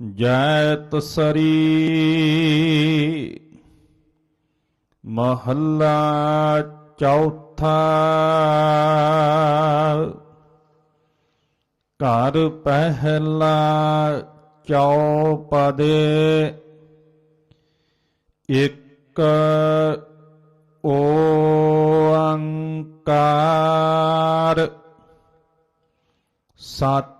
ਜੈ ਤਸਰੀ ਮਹੱਲਾ ਚੌਥਾ ਘਰ ਪਹਿਲਾ ਚੌਪਦੇ ਇੱਕ ਓੰਕਾਰ ਸਤ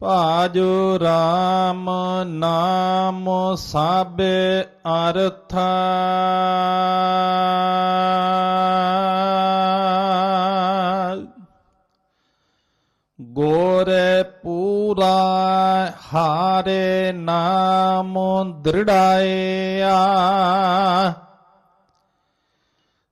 ਭਾਜੋ RAM ਨਾਮ ਸਾਬੇ ਅਰਥਾ। ਗੋਰੇ ਪੂਰਾ ਹਾਰੇ ਨਾਮ ਦ੍ਰਿੜਾਇਆ।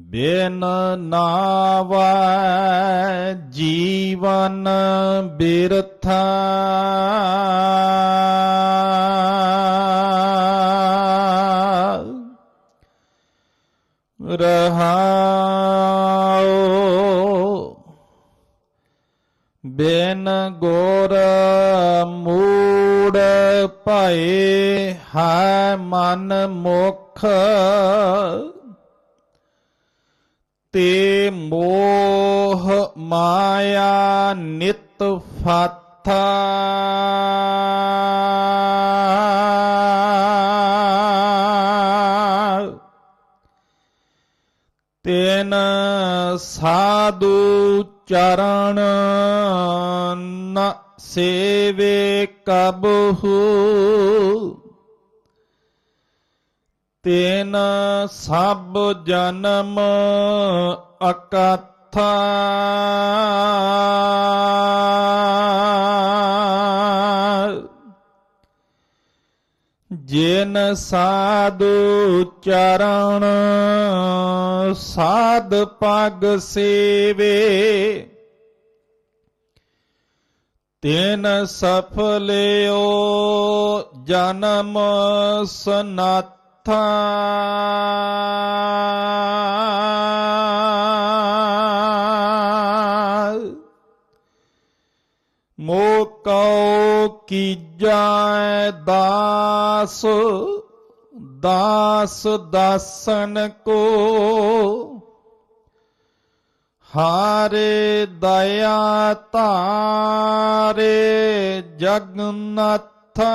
ਬਿਨ ਨਾਵਾ ਜੀਵਨ ਬਿਰਥਾ। ਰਹਾਉ ਬਿਨ ਗੋਰ ਮੂੜ ਭਏ ਹੈ ਮਨ ਮੁਖ। ਤੇ ਮੋਹ ਮਾਇਆ ਨਿਤ ਫਾਥਾ। ਤੈਨ ਸਾਧੂ ਚਰਨ ਨ ਸੇਵੇ ਕਬਹੂ। ਤੇਨ ਸਭ ਜਨਮ ਅਕਥਾ। ਜਿਨ ਸਾਧੂ ਚਰਨ ਸਾਧ ਪਗ ਸੇਵੇ। ਤਿਨ ਸਫਲਿਓ ਜਨਮ ਸਨਾਥਾ ਮੋਕਉ ਕੀਜੈ ਦਾਸ ਦਾਸ ਦਾਸਨ ਕੋ। ਹਾਰੇ ਦਇਆ ਧਾਰੇ ਜਗਨਨਾਥਾ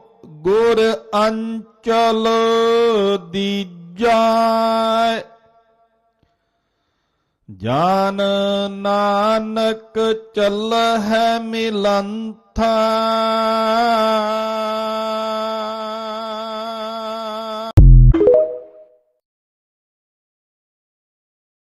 ਗੁਰ ਅੰਚਲ ਦੀਜੈ ਜਾਨ ਨਾਨਕ ਚੱਲ ਹੈ ਮਿਲੰਥਾ।